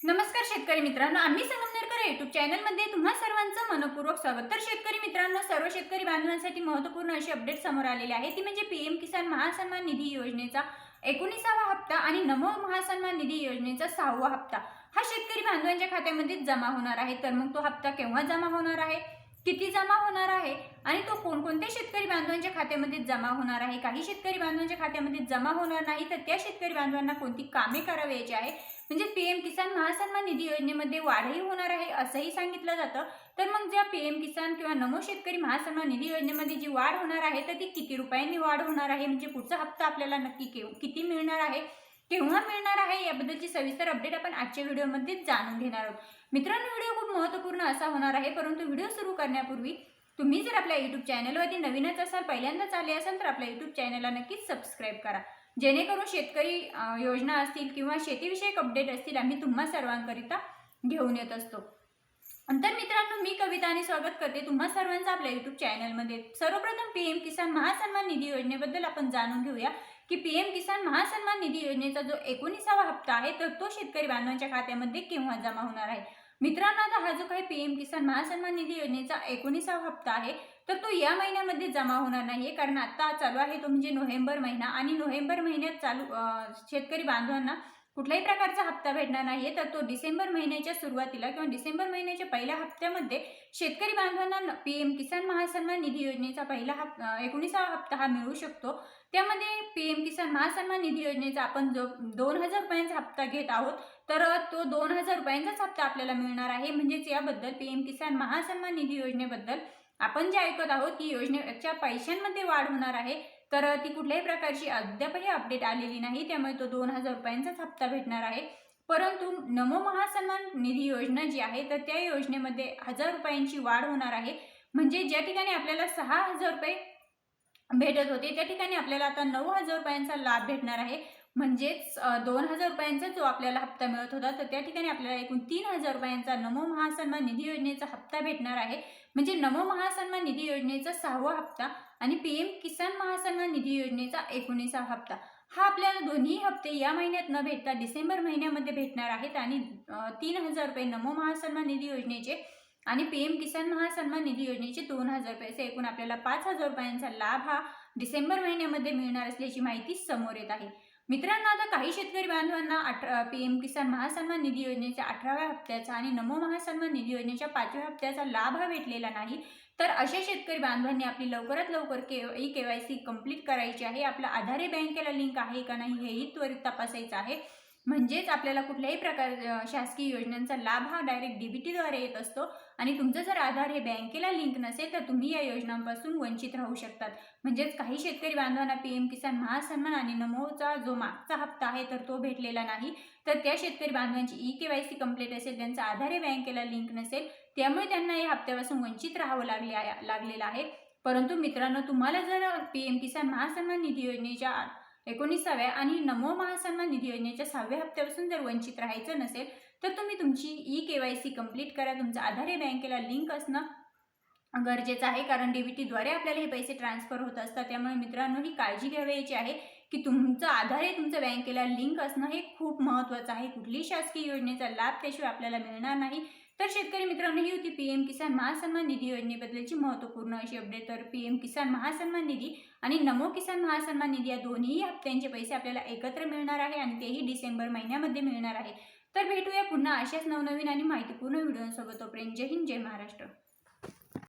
नमस्कार शेतकरी मित्रांनो आम्ही संगमनेरकर युट्यूब चॅनलमध्ये तुम्हा सर्वांचं मनपूर्वक स्वागत. तर शेतकरी मित्रांनो सर्व शेतकरी बांधवांसाठी महत्त्वपूर्ण अशी अपडेट समोर आलेली आहे. ती म्हणजे पीएम किसान महासन्मान निधी योजनेचा एकोणीसावा हप्ता आणि नमो महासन्मान निधी योजनेचा सहावा हप्ता. हा शेतकरी बांधवांच्या खात्यामध्ये जमा होणार आहे. तर मग तो हप्ता केव्हा जमा होणार आहे? किती जमा होणार आहे? आणि तो कोणकोणत्या शेतकरी बांधवांच्या खात्यामध्ये जमा होणार आहे? काही शेतकरी बांधवांच्या खात्यामध्ये जमा होणार नाही तर त्या शेतकरी बांधवांना कोणती कामे करावयाची आहे? म्हणजे पीएम किसान महासन्मान निधी योजनेमध्ये वाढही होणार आहे असंही सांगितलं जातं. तर मग ज्या पीएम किसान किंवा नमो शेतकरी महासन्मान निधी योजनेमध्ये जी वाढ होणार आहे तर ती किती रुपयांनी वाढ होणार आहे? म्हणजे पुढचा हप्ता आपल्याला नक्की केव किती मिळणार आहे? केव्हा मिळणार आहे? याबद्दलची सविस्तर अपडेट आपण आजच्या व्हिडिओमध्ये जाणून घेणार आहोत. मित्रांनो व्हिडिओ खूप महत्त्वपूर्ण असा होणार आहे परंतु व्हिडिओ सुरू करण्यापूर्वी तुम्ही जर आपल्या यूट्यूब चॅनलवरती नवीनच असाल पहिल्यांदाच आले असाल तर आपल्या यूट्यूब चॅनलला नक्कीच सबस्क्राईब करा. जेणेकरून शेतकरी योजना असतील किंवा शेतीविषयक अपडेट असतील आम्ही तुम्हा सर्वांकरिता घेऊन येत असतो. तर मित्रांनो मी कविता आणि स्वागत करते तुम्हा सर्वांचं आपल्या युट्यूब चॅनलमध्ये सर्वप्रथम पी एम किसान महासन्मान निधी योजनेबद्दल आपण जाणून घेऊया की पी एम किसान महासन्मान निधी योजनेचा जो एकोणीसावा हप्ता आहे तर तो शेतकरी बांधवांच्या खात्यामध्ये केव्हा जमा होणार आहे? मित्रांनो आता हा जो काही पी एम किसान महासन्मान निधी योजनेचा एकोणीसावा हप्ता आहे तर तो या महिन्यामध्ये जमा होणार नाही आहे कारण आता चालू आहे तो म्हणजे नोव्हेंबर महिना आणि नोव्हेंबर महिन्यात चालू शेतकरी बांधवांना कुठल्याही प्रकारचा हप्ता भेटणार नाहीये. तर तो डिसेंबर महिन्याच्या सुरुवातीला किंवा डिसेंबर महिन्याच्या पहिल्या हप्त्यामध्ये शेतकरी बांधवांना पी एम किसान महासन्मान निधी योजनेचा पहिला हप् एकोणीसावा हप्ता हा मिळू शकतो. त्यामध्ये पी एम किसान महासन्मान निधी योजनेचा आपण जो दोन हजार रुपयांचा हप्ता घेत आहोत तर तो दोन हजार रुपयांचाच हप्ता आपल्याला मिळणार आहे. म्हणजेच याबद्दल पी एम किसान महासन्मान निधी योजनेबद्दल आपण जे ऐकत आहोत की योजनेच्या पैशांमध्ये वाढ होणार आहे तर ती कुठल्याही प्रकारची अद्यापही अपडेट आलेली नाही त्यामुळे तो दोन हजार रुपयांचाच हप्ता भेटणार आहे. परंतु नमो महासन्मान निधी योजना जी आहे तर त्या योजनेमध्ये हजार रुपयांची वाढ होणार आहे. म्हणजे ज्या ठिकाणी आपल्याला सहा हजार रुपये भेटत होते त्या ठिकाणी आपल्याला आता नऊ हजार रुपयांचा लाभ भेटणार आहे. म्हणजेच दोन हजार रुपयांचा जो आपल्याला हप्ता मिळत होता तर त्या ठिकाणी आपल्याला एकूण तीन हजार रुपयांचा नमो महासन्मान निधी योजनेचा हप्ता भेटणार आहे. म्हणजे नमो महासन्मान निधी योजनेचा सहावा हप्ता आणि पीएम किसान महासन्मान निधी योजनेचा एकोणीसावा हप्ता. हा आपल्याला दोन्ही हप्ते या महिन्यात न भेटता डिसेंबर महिन्यामध्ये भेटणार आहेत आणि तीन हजार रुपये नमो महासन्मान निधी योजनेचे आणि पीएम किसान महासन्मान निधी योजनेचे दोन हजार रुपयाचे एकूण आपल्याला पाच हजार रुपयांचा लाभ हा डिसेंबर महिन्यामध्ये मिळणार असल्याची माहिती समोर येत आहे. मित्रांनो आता काही शेतकरी बांधवांना अठरा पी एम किसान महासन्मान निधी योजनेच्या अठराव्या हप्त्याचा आणि नमो महासन्मान निधी योजनेच्या पाचव्या हप्त्याचा लाभ हा भेटलेला नाही. तर अशा शेतकरी बांधवांनी आपली लवकरात लवकर के e K Y C complete करायची आहे. आपला आधारे बँकेला लिंक आहे का नाही हेही त्वरित तपासायचं आहे. म्हणजेच आपल्याला कुठल्याही प्रकार शासकीय योजनांचा लाभ हा डायरेक्ट डीबीटीद्वारे येत असतो. आणि तुमचं जर आधार हे बँकेला लिंक नसेल तर तुम्ही या योजनांपासून वंचित राहू शकतात. म्हणजेच काही शेतकरी बांधवांना पी एम किसान महासन्मान आणि नमोचा जो मागचा हप्ता आहे तर तो भेटलेला नाही. तर त्या शेतकरी बांधवांची e K Y C complete असेल त्यांचा आधार हे बँकेला लिंक नसेल त्यामुळे त्यांना या हप्त्यापासून वंचित राहावं लागले लागलेलं आहे. परंतु मित्रांनो तुम्हाला जर पी एम किसान महासन्मान निधी योजनेच्या एकोणीसाव्या आणि नमो महासन्मान निधी योजनेच्या सहाव्या हप्त्यापासून जर वंचित राहायचं नसेल तर तुम्ही तुमची e K Y C complete करा. तुमचं आधार हे बँकेला लिंक असणं गरजेचं आहे कारण डीबीटीद्वारे आपल्याला हे पैसे ट्रान्सफर होत असतात. त्यामुळे मित्रांनो ही काळजी घ्यावयाची आहे की तुमचं आधार हे तुमचं बँकेला लिंक असणं हे खूप महत्त्वाचं आहे. कुठलीही शासकीय योजनेचा लाभ त्याशिवाय आपल्याला मिळणार नाही. तर शेतकरी मित्रांनो ही होती पी एम किसान महासन्मान निधी योजनेबद्दलची महत्त्वपूर्ण अशी अपडेट तर पी एम किसान महासन्मान निधी आणि नमो किसान महासन्मान निधी या दोन्ही हप्त्यांचे पैसे आपल्याला एकत्र मिळणार आहे आणि तेही डिसेंबर महिन्यामध्ये मिळणार आहे. तर भेटूया पुन्हा अशाच नवनवीन आणि माहितीपूर्ण व्हिडिओसोबत. तोपर्यंत जय हिंद जय महाराष्ट्र.